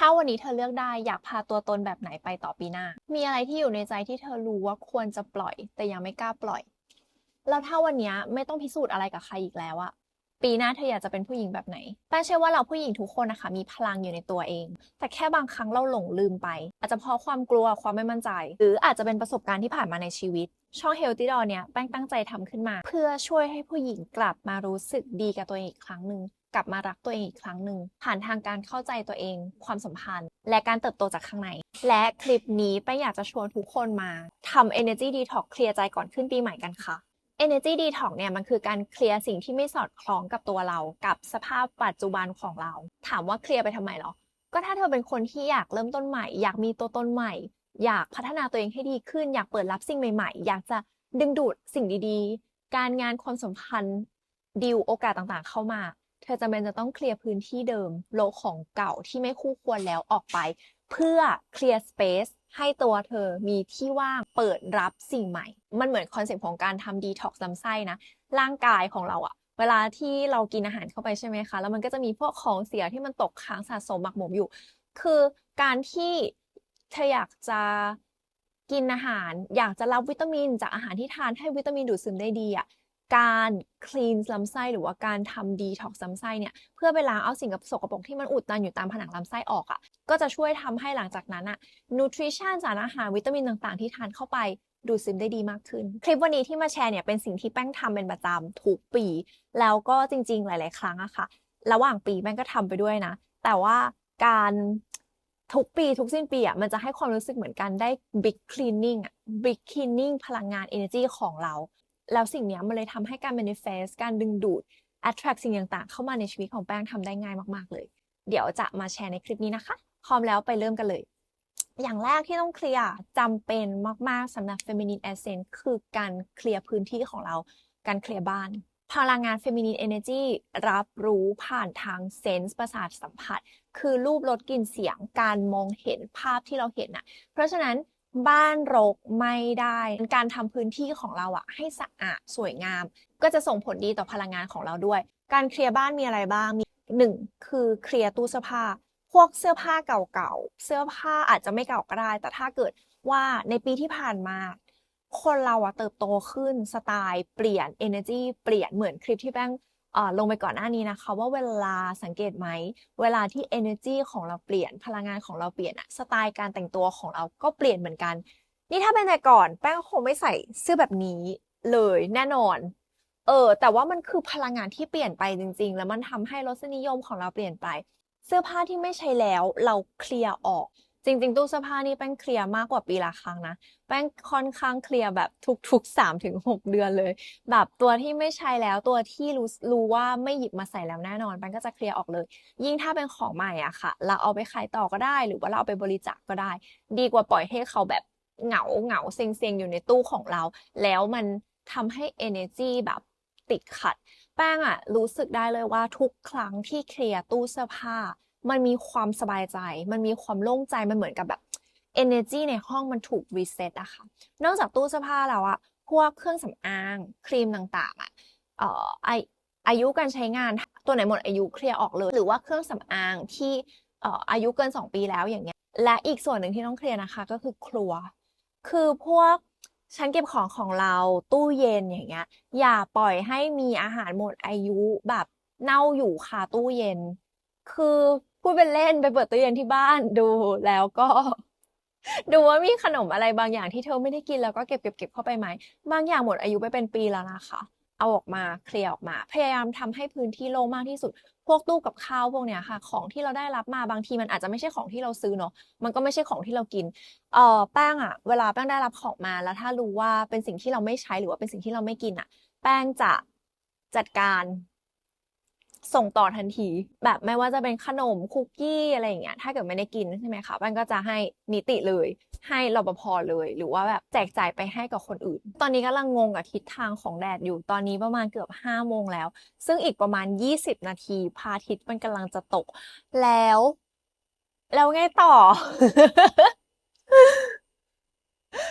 ถ้าวันนี้เธอเลือกได้อยากพาตัวตนแบบไหนไปต่อปีหน้า มีอะไรที่อยู่ในใจที่เธอรู้ว่าควรจะปล่อย แต่ยังไม่กล้าปล่อย แล้วถ้าวันนี้ไม่ต้องพิสูจน์อะไรกับใครอีกแล้วอะปีหน้าเธออยากจะเป็นผู้หญิงแบบไหนแป้งเชื่อว่าเราผู้หญิงทุกคนนะคะ มีพลังอยู่ในตัวเอง แต่แค่บางครั้งเราหลงลืมไป อาจจะเพราะความกลัวความไม่มั่นใจ หรืออาจจะเป็นประสบการณ์ที่ผ่านมาในชีวิต ช่อง Healthy Door เนี่ยแป้งตั้งใจทำขึ้นมา เพื่อช่วยให้ผู้หญิงกลับมารู้สึกดีกับตัวเองอีกครั้งหนึ่ง กลับมารักตัวเองอีกครั้งหนึ่งผ่านทางการเข้าใจตัวเอง ความสัมพันธ์ และการเติบโตจากข้างใน และคลิปนี้แป้งอยากจะชวนทุกคนมาทำ Energy Detox เคลียร์ใจก่อนขึ้นปีใหม่กันค่ะ Energy Detox เนี่ยมันคือการเคลียร์สิ่งที่ไม่สอดคล้องกับตัวเรา กับสภาพปัจจุบันของเรา ถามว่าเคลียร์ไปทำไมเหรอ ก็ถ้าเธอเป็นคนที่อยากเริ่มต้นใหม่ อยากมีตัวตนใหม่ อยากพัฒนาตัวเองให้ดีขึ้น อยากเปิดรับสิ่งใหม่ ๆ อยากจะดึงดูดสิ่งดีๆ การงานความสัมพันธ์ดีลโอกาสต่างๆ เข้ามา เธอจำเป็นจะต้องเคลียร์พื้นที่เดิมโลกของเก่าที่ไม่คู่ควรแล้วออกไป เพื่อเคลียร์สเปซให้ตัวเธอมีที่ว่างเปิดรับสิ่งใหม่ มันเหมือนคอนเซ็ปต์ของการทำดีท็อกซ์ลำไส้นะ ร่างกายของเราอะเวลาที่เรากินอาหารเข้าไปใช่ไหมคะ แล้วมันก็จะมีพวกของเสียที่มันตกค้างสะสมหมักหมมอยู่ คือการที่เธออยากจะกินอาหาร อยากจะรับวิตามิน จากอาหารที่ทานให้วิตามินดูดซึมได้ดีอะ การคลีนลำไส้หรือว่าการทำดีท็อกซ์ลำไส้เนี่ยเพื่อไปล้างเอาสิ่งกับสกปรกที่มันอุดตันอยู่ตามผนังลำไส้ออกอะ่ะก็จะช่วยทำให้หลังจากนั้นอะ่ะนูทริชั่นสารอาหารวิตามินต่างๆ ที่ทานเข้าไปดูดซึมได้ดีมากขึ้น คลิปวันนี้ที่มาแชร์เนี่ยเป็นสิ่งที่แป้งทำเป็นประจำทุกปี แล้วก็จริง ๆ หลาย ๆ ครั้งอะค่ะ ระหว่างปีแป้งก็ทำไปด้วยนะ แต่ว่าการทุกปีทุกสิ้นปีอะมันจะให้ความรู้สึกเหมือนกันได้ big cleaning อะ big cleaning พลังงาน energy ของเรา แล้วสิ่งนี้มันเลยทำให้การ manifest การดึงดูด attract สิ่งต่างๆ เข้ามาในชีวิตของแป้งทำได้ง่ายมากๆเลย เดี๋ยวจะมาแชร์ในคลิปนี้นะคะ พร้อมแล้วไปเริ่มกันเลย อย่างแรกที่ต้องเคลียร์จำเป็นมากๆสำหรับ feminine essence คือการเคลียร์พื้นที่ของเรา การเคลียร์บ้าน พลังงาน feminine energy รับรู้ผ่านทางเซนส์ประสาทสัมผัส คือรูปรสกลิ่นเสียงการมองเห็นภาพที่เราเห็นน่ะเพราะฉะนั้น บ้านรกไม่ได้ การทำพื้นที่ของเราอะให้สะอาดสวยงาม ก็จะส่งผลดีต่อพลังงานของเราด้วย การเคลียร์บ้านมีอะไรบ้างมีหนึ่งคือเคลียร์ตู้เสื้อผ้า พวกเสื้อผ้าเก่าๆเสื้อผ้าอาจจะไม่เก่าก็ได้ แต่ถ้าเกิดว่าในปีที่ผ่านมาคนเราอะเติบโตขึ้นสไตล์เปลี่ยน energy เปลี่ยนเหมือนคลิปที่แป้ง ลงไปก่อนหน้านี้นะคะว่าเวลาสังเกตไหม เวลาที่ energy ของเราเปลี่ยนพลังงานของเราเปลี่ยนอะสไตล์การแต่งตัวของเราก็เปลี่ยนเหมือนกัน นี่ถ้าเป็นแต่ก่อนแป้งคงไม่ใส่เสื้อแบบนี้เลยแน่นอน เออ แต่ว่ามันคือพลังงานที่เปลี่ยนไปจริง ๆ แล้วมันทำให้รสนิยมของเราเปลี่ยนไป เสื้อผ้าที่ไม่ใช้แล้วเราเคลียร์ออก จริงๆ ตู้เสื้อผ้านี่แป้งเคลียร์มากกว่าปีละครั้งนะ แป้งค่อนข้างเคลียร์แบบทุกๆสามถึงหกเดือนเลย แบบตัวที่ไม่ใช้แล้วตัวที่รู้รู้ว่าไม่หยิบมาใส่แล้วแน่นอน แป้งก็จะเคลียร์ออกเลย ยิ่งถ้าเป็นของใหม่อะค่ะ เราเอาไปขายต่อก็ได้ หรือว่าเราเอาไปบริจาคก็ได้ ดีกว่าปล่อยให้เขาแบบเหงาเหงาเซ็งเซงอยู่ในตู้ของเรา แล้วมันทำให้ energy แบบติดขัด แป้งอะรู้สึกได้เลยว่าทุกครั้งที่เคลียร์ตู้เสื้อผ้า มันมีความสบายใจ มันมีความโล่งใจ มันเหมือนกับแบบ energy ในห้องมันถูก reset อะค่ะ นอกจากตู้เสื้อผ้าแล้วอะพวกเครื่องสำอาง ครีมต่างๆอะเอ่อไออายุการใช้งานตัวไหนหมดอายุเคลียร์ออกเลย หรือว่าเครื่องสำอางที่เอ่ออายุเกิน 2 ปีแล้วอย่างเงี้ย และอีกส่วนหนึ่งที่ต้องเคลียร์นะคะก็คือครัว คือพวกชั้นเก็บของของเราตู้เย็นอย่างเงี้ย อย่าปล่อยให้มีอาหารหมดอายุแบบเน่าอยู่คาตู้เย็น คือ พูดเป็นเล่นไปเปิดตู้เย็นที่บ้านดูแล้วก็ ดูว่ามีขนมอะไรบางอย่างที่เธอไม่ได้กินแล้วก็เก็บเก็บเก็บเข้าไปไหมบางอย่างหมดอายุไปเป็นปีแล้วนะคะเอาออกมาเคลียร์ออกมา พยายามทำให้พื้นที่โล่งมากที่สุด พวกตู้กับข้าวพวกเนี้ยค่ะ ของที่เราได้รับมาบางทีมันอาจจะไม่ใช่ของที่เราซื้อเนาะมันก็ไม่ใช่ของที่เรากินเอ่อแป้งอะเวลาแป้งได้รับของมาแล้วถ้ารู้ว่าเป็นสิ่งที่เราไม่ใช้หรือว่าเป็นสิ่งที่เราไม่กินอะแป้งจะจัดการ ส่งต่อทันที แบบไม่ว่าจะเป็นขนมคุกกี้อะไรอย่างเงี้ยถ้าเกิดไม่ได้กินใช่ไหมคะแป้งก็จะให้นิติเลย ให้รปภเลย หรือว่าแบบแจกจ่ายไปให้กับคนอื่น ตอนนี้กำลังงงกับทิศทางของแดดอยู่ตอนนี้ประมาณเกือบห้าโมงแล้ว ซึ่งอีกประมาณยี่สิบนาทีพระอาทิตย์มันกำลังจะตก แล้ว แล้วไงต่อ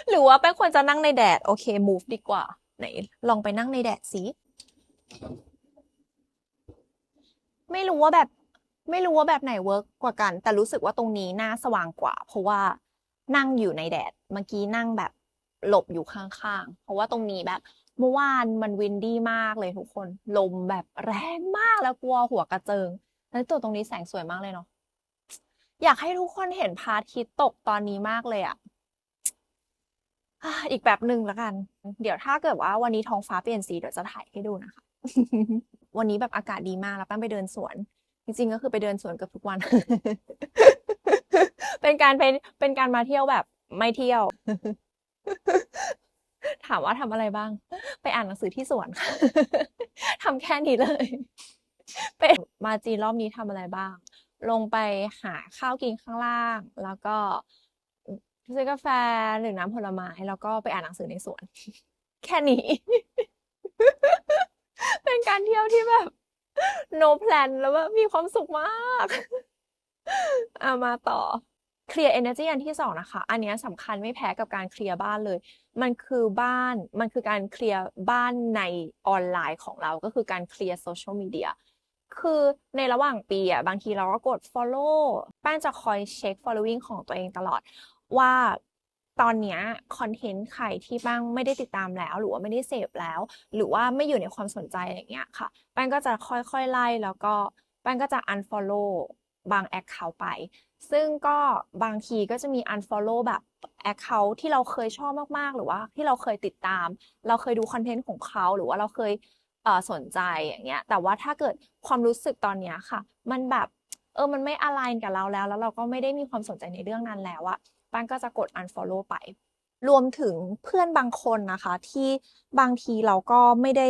หรือว่าแป้งควรจะนั่งในแดด โอเค move ดีกว่า ไหน ลองไปนั่งในแดดสิ ไม่รู้ว่าแบบ ไม่รู้ว่าแบบไหนเวิร์กกว่ากัน แต่รู้สึกว่าตรงนี้หน้าสว่างกว่า เพราะว่านั่งอยู่ในแดดเมื่อกี้นั่งแบบหลบอยู่ข้างๆ เพราะว่าตรงนี้แบบเมื่อวานมันวินดี้มากเลยทุกคน ลมแบบแรงมากแล้วกลัวหัวกระเจิง แล้วตัวตรงนี้แสงสวยมากเลยเนาะอยากให้ทุกคนเห็นพาทิตตกตอนนี้มากเลยอะอะอีกแบบหนึ่งแล้วกัน เดี๋ยวถ้าเกิดว่าวันนี้ท้องฟ้าเปลี่ยนสีเดี๋ยวจะถ่ายให้ดูนะคะ วันนี้แบบอากาศดีมากแล้วแป้งไปเดินสวน จริงๆก็คือไปเดินสวนเกือบทุกวัน เป็นการเป็นเป็นการมาเที่ยวแบบไม่เที่ยว ถามว่าทำอะไรบ้าง ไปอ่านหนังสือที่สวนค่ะทำแค่นี้เลยไปมาจีนรอบนี้ทำอะไรบ้าง ลงไปหาข้าวกินข้างล่าง แล้วก็ซื้อกาแฟหรือน้ำผลไม้แล้วก็ไปอ่านหนังสือในสวน แค่นี้ การเที่ยวที่แบบ no plan แล้วแบบมีความสุขมากเอามาต่อเคลียร์ energy อันที่สองนะคะ อันนี้สำคัญไม่แพ้กับการเคลียร์บ้านเลย มันคือบ้าน มันคือการเคลียร์บ้านในออนไลน์ของเรา ก็คือการเคลียร์โซเชียลมีเดีย คือในระหว่างปีอะ บางทีเราก็กด follow แป้งจะคอยเช็ค following ของตัวเองตลอด ว่า ตอนนี้คอนเทนต์ใครที่แป้งไม่ได้ติดตามแล้ว หรือว่าไม่ได้เสพแล้ว หรือว่าไม่อยู่ในความสนใจอย่างเงี้ยค่ะแป้งก็จะค่อยๆไล่แล้วก็แป้งก็จะ unfollow บาง account ไป ซึ่งก็บางทีก็จะมี unfollow แบบ account ที่เราเคยชอบมากๆ หรือว่าที่เราเคยติดตาม เราเคยดูคอนเทนต์ของเขาหรือว่าเราเคยเสนใจอย่างเงี้ย แต่ว่าถ้าเกิดความรู้สึกตอนนี้ค่ะ มันแบบเออ มันไม่ align กับเราแล้ว แล้วเราก็ไม่ได้มีความสนใจในเรื่องนั้นแล้วอะ ป้านก็จะกด unfollow ไป รวมถึงเพื่อนบางคนนะคะ ที่บางทีเราก็ไม่ได้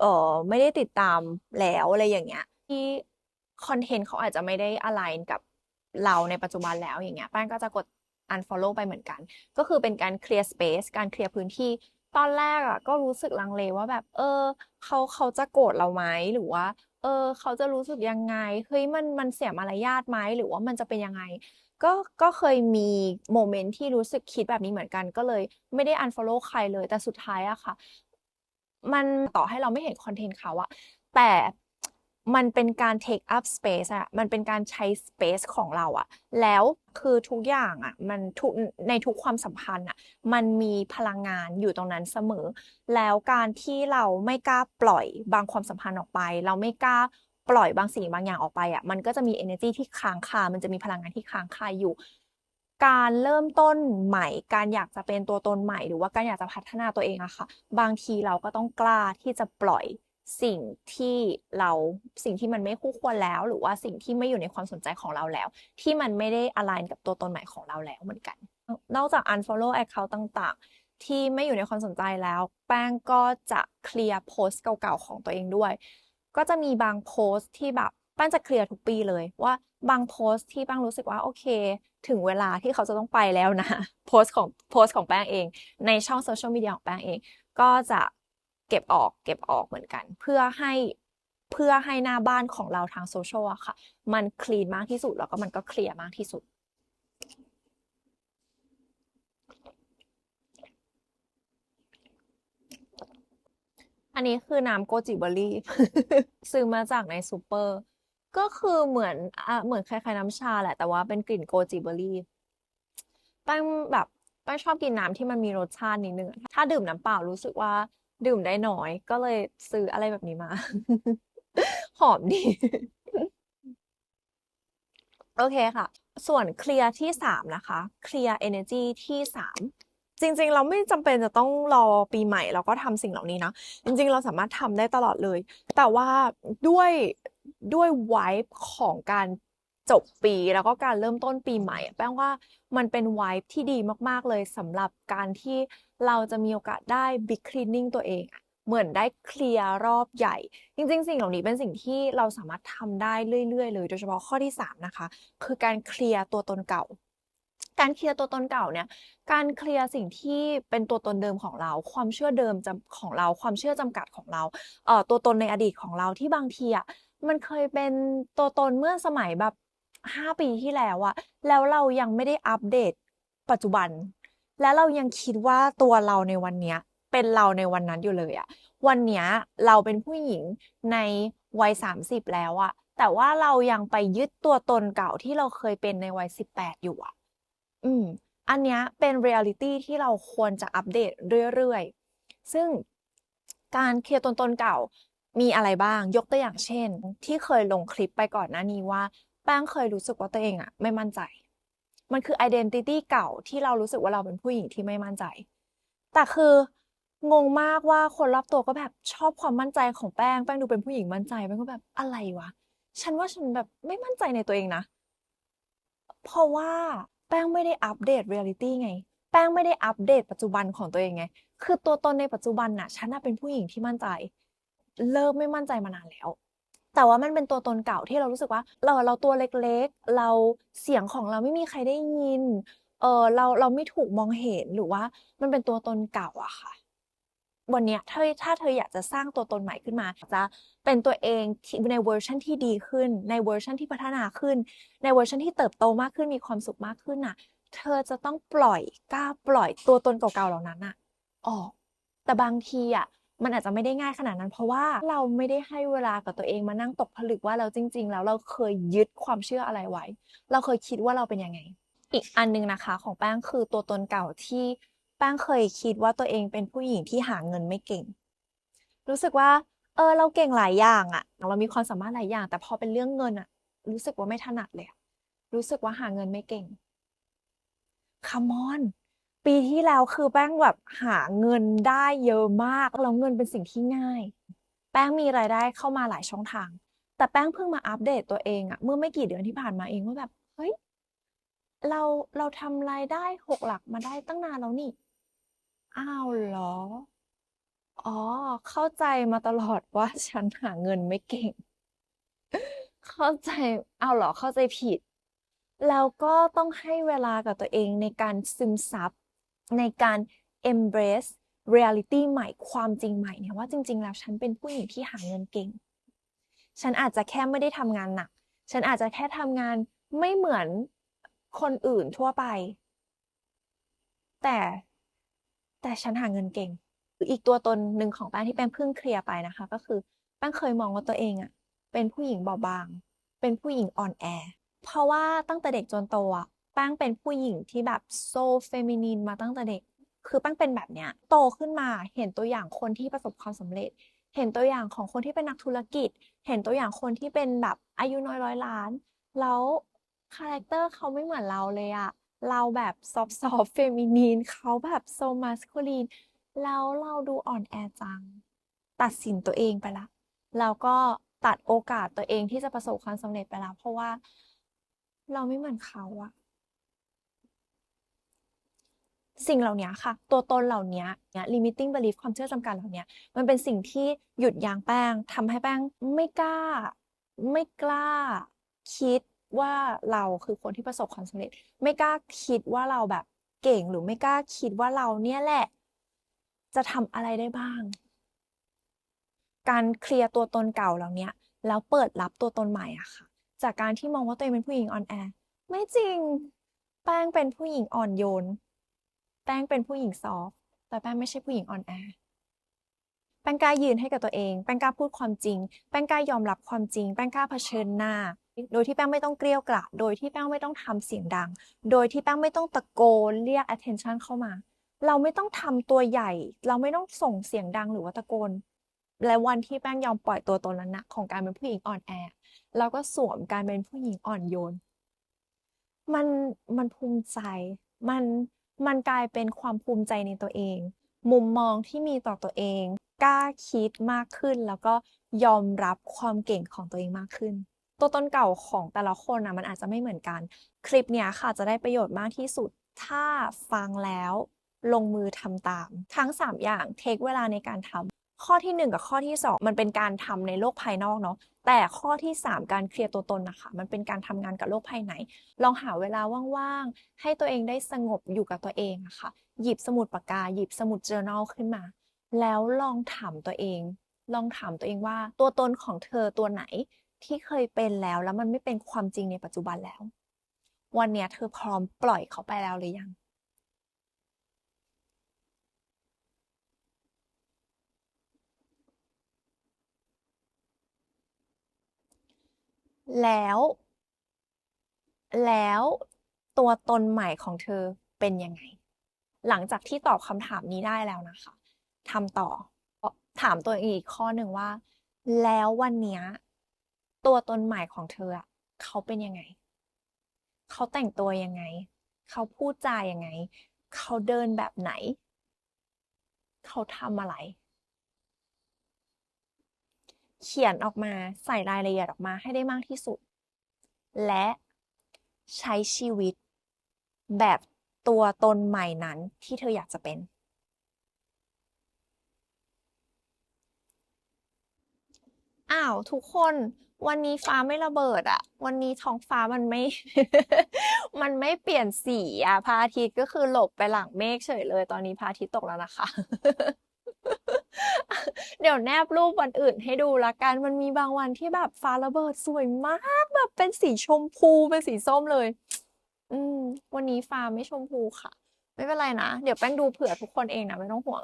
เอ่อไม่ได้ติดตามแล้วอะไรอย่างเงี้ย ที่คอนเทนต์เขาอาจจะไม่ได้ align กับเราในปัจจุบันแล้วอย่างเงี้ยแป้งก็จะกด unfollow ไปเหมือนกัน ก็คือเป็นการ clear space การเคลียร์พื้นที่ตอนแรกอะก็รู้สึกลังเลว่าแบบ เออ เขาเขาจะโกรธเราไหมหรือว่า เออ เขาจะรู้สึกยังไงเฮ้ยมันมันเสียมารยาทไหมหรือว่ามันจะเป็นยังไง ก็ก็เคยมีโมเมนต์ที่รู้สึกคิดแบบนี้เหมือนกัน ก็เลยไม่ได้ unfollow ใครเลย แต่สุดท้ายอะค่ะ มันต่อให้เราไม่เห็นคอนเทนต์เขาอะแต่มันเป็นการ take up space อะมันเป็นการใช้ space ของเราอะแล้วคือทุกอย่างอะมันทุกในทุกความสัมพันธ์อะมันมีพลังงานอยู่ตรงนั้นเสมอ แล้วการที่เราไม่กล้าปล่อยบางความสัมพันธ์ออกไป เราไม่กล้า ปล่อยบางสิ่งบางอย่างออกไปอะมันก็จะมี energy ที่ค้างคา มันจะมีพลังงานที่ค้างคาอยู่ การเริ่มต้นใหม่ การอยากจะเป็นตัวตนใหม่ หรือว่าการอยากจะพัฒนาตัวเองอะค่ะ บางทีเราก็ต้องกล้าที่จะปล่อยสิ่งที่เราสิ่งที่มันไม่คู่ควรแล้ว หรือว่าสิ่งที่ไม่อยู่ในความสนใจของเราแล้ว ที่มันไม่ได้ align กับตัวตนใหม่ของเราแล้วเหมือนกัน นอกจาก unfollow account ต่างๆ ที่ไม่อยู่ในความสนใจแล้ว แป้งก็จะเคลียร์โพสต์เก่าๆของตัวเองด้วย ก็จะมีบางโพสต์ที่แบบแป้งจะเคลียร์ทุกปีเลยว่าบางโพสต์ที่แป้งรู้สึกว่าโอเค ถึงเวลาที่เขาจะต้องไปแล้วนะโพสต์ของโพสต์ของแป้งเอง ในช่องโซเชียลมีเดียของแป้งเอง ก็จะเก็บออกเก็บออกเหมือนกัน เพื่อให้เพื่อให้หน้าบ้านของเราทางโซเชียลอะค่ะ มันคลีนมากที่สุดแล้วก็มันก็เคลียร์มากที่สุด อันนี้คือน้ำโกจิเบอรี่ ซื้อมาจากในซูเปอร์ ก็คือเหมือนอะเหมือนคล้ายๆน้ำชาแหละ แต่ว่าเป็นกลิ่นโกจิเบอรี่แป้งแบบแป้งชอบกินน้ำที่มันมีรสชาตินิดนึง ถ้าดื่มน้ำเปล่ารู้สึกว่าดื่มได้น้อย ก็เลยซื้ออะไรแบบนี้มา หอมดี โอเคค่ะ ส่วนเคลียร์ที่สามนะคะเคลียร์ energy ที่สาม จริงๆ เราไม่จำเป็นจะต้องรอปีใหม่เราก็ทำสิ่งเหล่านี้นะ จริง ๆ เราสามารถทำได้ตลอดเลย แต่ว่าด้วยด้วย vibe ของการจบปีแล้วก็การเริ่มต้นปีใหม่ แป้งว่ามันเป็น vibe ที่ดีมากๆเลยสำหรับการที่เราจะมีโอกาสได้ big cleaning ตัวเองเหมือนได้เคลียร์รอบใหญ่ จริง ๆ สิ่งเหล่านี้เป็นสิ่งที่เราสามารถทำได้เรื่อย ๆ เลย โดยเฉพาะข้อที่สามนะคะ คือการเคลียร์ตัวตนเก่า การเคลียร์ตัวตนเก่าเนี่ย การเคลียร์สิ่งที่เป็นตัวตนเดิมของเรา ความเชื่อเดิมจำของเรา ความเชื่อจำกัดของเราเอ่อตัวตนในอดีตของเราที่บางทีอะมันเคยเป็นตัวตนเมื่อสมัยแบบห้าปีที่แล้วอะแล้วเรายังไม่ได้อัปเดตปัจจุบัน แล้วเรายังคิดว่าตัวเราในวันเนี้ยเป็นเราในวันนั้นอยู่เลยอะวันเนี้ยเราเป็นผู้หญิงในวัยสามสิบแล้วอะแต่แต่ว่าเรายังไปยึดตัวตนเก่าที่เราเคยเป็นในวัย18อยู่อะ อืม อันเนี้ยเป็นเรียลิตี้ที่เราควรจะอัปเดตเรื่อยๆ ซึ่งการเคลียร์ตัวตนเก่ามีอะไรบ้าง ยกตัวอย่างเช่น ที่เคยลงคลิปไปก่อนหน้านี้ว่าแป้งเคยรู้สึกว่าตัวเองอะไม่มั่นใจ มันคือ identity เก่าที่เรารู้สึกว่าเราเป็นผู้หญิงที่ไม่มั่นใจ แต่คืองงมากว่าคนรอบตัวก็แบบชอบความมั่นใจของแป้ง แป้งดูเป็นผู้หญิงมั่นใจแป้งก็แบบอะไรวะ ฉันว่าฉันแบบไม่มั่นใจในตัวเองนะ เพราะว่า แป้งไม่ได้อัปเดตเรียลิตี้ไง แป้งไม่ได้อัปเดตปัจจุบันของตัวเองไง คือตัวตนในปัจจุบันน่ะ ฉันน่ะเป็นผู้หญิงที่มั่นใจ เลิกไม่มั่นใจมานานแล้ว แต่ว่ามันเป็นตัวตนเก่าที่เรารู้สึกว่า เราเราตัวเล็กๆ เราเสียงของเราไม่มีใครได้ยิน เออเราเราไม่ถูกมองเห็นหรือว่ามันเป็นตัวตนเก่าอะค่ะ วันนี้ถ้าถ้าเธออยากจะสร้างตัวตนใหม่ขึ้นมา จะเป็นตัวเองในเวอร์ชันที่ดีขึ้น ในเวอร์ชันที่พัฒนาขึ้น ในเวอร์ชันที่เติบโตมากขึ้นมีความสุขมากขึ้นน่ะ เธอจะต้องปล่อยกล้าปล่อยตัวตนเก่าๆเหล่านั้นน่ะออกแต่บางทีอะมันอาจจะไม่ได้ง่ายขนาดนั้น เพราะว่าเราไม่ได้ให้เวลากับตัวเองมานั่งตกผลึกว่าเราจริง ๆ แล้วเราเคยยึดความเชื่ออะไรไว้ เราเคยคิดว่าเราเป็นยังไง อีกอันหนึงนะคะ ของแป้งคือตัวตนเก่าที่ แป้งเคยคิดว่าตัวเองเป็นผู้หญิงที่หาเงินไม่เก่ง รู้สึกว่า เออ เราเก่งหลายอย่างอะเรามีความสามารถหลายอย่าง แต่พอเป็นเรื่องเงินอะรู้สึกว่าไม่ถนัดเลย รู้สึกว่าหาเงินไม่เก่ง Come on ปีที่แล้วคือแป้งแบบหาเงินได้เยอะมาก แล้วเงินเป็นสิ่งที่ง่าย แป้งมีรายได้เข้ามาหลายช่องทาง แต่แป้งเพิ่งมาอัปเดตตัวเองอะเมื่อไม่กี่เดือนที่ผ่านมาเองว่าแบบ เฮ้ย เราเราทำรายได้หกหลักมาได้ตั้งนานแล้วนี่ อ้าวเหรอ อ๋อ เข้าใจมาตลอดว่าฉันหาเงินไม่เก่ง เข้าใจอ้าวเหรอเข้าใจผิด แล้วก็ต้องให้เวลากับตัวเองในการซึมซับในการ embrace reality ใหม่ความจริงใหม่เนี่ยว่าจริง ๆ แล้วฉันเป็นผู้หญิงที่หาเงินเก่ง ฉันอาจจะแค่ไม่ได้ทำงานหนัก ฉันอาจจะแค่ทำงานไม่เหมือนคนอื่นทั่วไป แต่ แต่ฉันหาเงินเก่งอีกตัวตนหนึ่งของแป้งที่แป้งเพิ่งเคลียร์ไปนะคะ ก็คือแป้งเคยมองว่าตัวเองอะเป็นผู้หญิงเบาบาง เป็นผู้หญิงอ่อนแอ เพราะว่าตั้งแต่เด็กจนโตอะแป้งเป็นผู้หญิงที่แบบโซเฟมินีนมาตั้งแต่เด็ก คือแป้งเป็นแบบเนี้ยโตขึ้นมาเห็นตัวอย่างคนที่ประสบความสำเร็จ เห็นตัวอย่างของคนที่เป็นนักธุรกิจ เห็นตัวอย่างคนที่เป็นแบบอายุน้อยร้อยล้าน แล้วคาแรคเตอร์เขาไม่เหมือนเราเลยอะ เราแบบซอฟซอฟเฟมินีนเขาแบบโซมาสคูลีนแล้วเราดูอ่อนแอจัง ตัดสินตัวเองไปละ แล้วก็ตัดโอกาสตัวเองที่จะประสบความสำเร็จไปแล้ว เพราะว่าเราไม่เหมือนเขาอะสิ่งเหล่านี้ค่ะ ตัวตนเหล่านี้เนี่ย limiting belief ความเชื่อจำกัดเหล่านี้มันเป็นสิ่งที่หยุดยั้งแป้งทำให้แป้งไม่กล้า ไม่กล้า คิด ว่าเราคือคนที่ประสบความสำเร็จ ไม่กล้าคิดว่าเราแบบเก่งหรือไม่กล้าคิดว่าเราเนี่ยแหละ จะทำอะไรได้บ้าง การเคลียร์ตัวตนเก่าเหล่านี้แล้วเปิดรับตัวตนใหม่อะค่ะ จากการที่มองว่าตัวเองเป็นผู้หญิงอ่อนแอไม่จริง แป้งเป็นผู้หญิงอ่อนโยน แป้งเป็นผู้หญิงซอฟต์แต่แป้งไม่ใช่ผู้หญิงอ่อนแอแป้งกล้ายืนให้กับตัวเอง แป้งกล้าพูดความจริง แป้งกล้ายอมรับความจริง แป้งกล้าเผชิญหน้า โดยที่แป้งไม่ต้องเกรี้ยวกราดโดยที่แป้งไม่ต้องทำเสียงดัง โดยที่แป้งไม่ต้องตะโกนเรียก attention เข้ามา เราไม่ต้องทำตัวใหญ่ เราไม่ต้องส่งเสียงดังหรือว่าตะโกน และวันที่แป้งยอมปล่อยตัวตนนั้นนะของการเป็นผู้หญิงอ่อนแอเราก็สวมการเป็นผู้หญิงอ่อนโยน มันมันภูมิใจ มันมันกลายเป็นความภูมิใจในตัวเอง มุมมองที่มีต่อตัวเอง กล้าคิดมากขึ้น แล้วก็ยอมรับความเก่งของตัวเองมากขึ้น ตัวตนเก่าของแต่ละคนนะมันอาจจะไม่เหมือนกัน คลิปเนี้ยค่ะจะได้ประโยชน์มากที่สุด ถ้าฟังแล้วลงมือทำตาม ทั้ง 3 อย่างเทคเวลาในการทำข้อที่ 1 กับข้อที่ 2 มันเป็นการทำในโลกภายนอกเนาะแต่ข้อที่ 3 การเคลียร์ตัวตนนะคะ มันเป็นการทำงานกับโลกภายใน ลองหาเวลาว่างๆ ให้ตัวเองได้สงบอยู่กับตัวเองอะค่ะหยิบสมุดปากกา หยิบสมุด journal ขึ้นมา แล้วลองถามตัวเอง ลองถามตัวเองว่า ตัวตนของเธอตัวไหน ที่เคยเป็นแล้วแล้วมันไม่เป็นความจริงในปัจจุบันแล้ว วันเนี้ยเธอพร้อมปล่อยเขาไปแล้วหรือยัง แล้ว แล้วตัวตนใหม่ของเธอเป็นยังไง หลังจากที่ตอบคำถามนี้ได้แล้วนะคะทำต่อถามตัวเองอีกข้อหนึ่งว่า แล้ววันเนี้ย ตัวตนใหม่ของเธออะเขาเป็นยังไง เขาแต่งตัวยังไง เขาพูดจายังไง เขาเดินแบบไหน เขาทำอะไร เขียนออกมาใส่รายละเอียดออกมาให้ได้มากที่สุด และใช้ชีวิต แบบตัวตนใหม่นั้นที่เธออยากจะเป็นอ้าวทุกคน วันนี้ฟ้าไม่ระเบิดอะวันนี้ท้องฟ้ามันไม่ มันไม่เปลี่ยนสีอะพระอาทิตย์ก็คือหลบไปหลังเมฆเฉยเลย ตอนนี้พระอาทิตย์ตกแล้วนะคะ เดี๋ยวแนบรูปวันอื่นให้ดูละกัน มันมีบางวันที่แบบฟ้าระเบิดสวยมากแบบเป็นสีชมพูเป็นสีส้มเลย อืม วันนี้ฟ้าไม่ชมพูค่ะ ไม่เป็นไรนะ เดี๋ยวแป้งดูเผื่อทุกคนเองนะไม่ต้องห่วง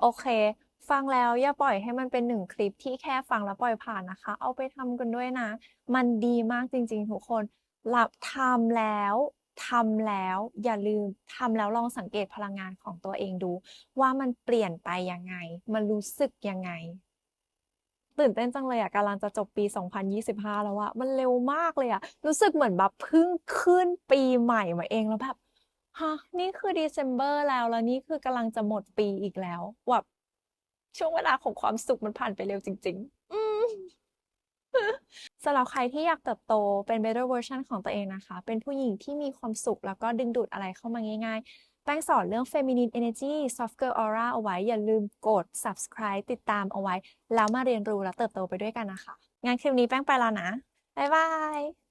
โอเค ฟังแล้วอย่าปล่อยให้มันเป็นหนึ่งคลิปที่แค่ฟังแล้วปล่อยผ่านนะคะ เอาไปทำกันด้วยนะ มันดีมากจริง ๆ ทุกคน หลับทำแล้วทำแล้วอย่าลืมทำแล้วลองสังเกตพลังงานของตัวเองดู ว่ามันเปลี่ยนไปยังไง มันรู้สึกยังไง ตื่นเต้นจังเลยอะกำลังจะจบปี 2025 แล้วอะมันเร็วมากเลยอะรู้สึกเหมือนแบบเพิ่งขึ้นปีใหม่มาเองแล้วแบบฮะนี่คือ December แล้วแล้วนี่คือกำลังจะหมดปีอีกแล้วแบบ ช่วงเวลาของความสุขมันผ่านไปเร็วจริง ๆ อืมสำหรับใครที่อยากเติบโตเป็น better version ของตัวเองนะคะ เป็นผู้หญิงที่มีความสุขแล้วก็ดึงดูดอะไรเข้ามาง่าย ๆ แป้งสอนเรื่อง feminine energy soft girl aura เอาไว้ อย่าลืมกด subscribe ติดตามเอาไว้ แล้วมาเรียนรู้และเติบโตไปด้วยกันนะคะ งานคลิปนี้แป้งไปแล้วนะ บ๊ายบาย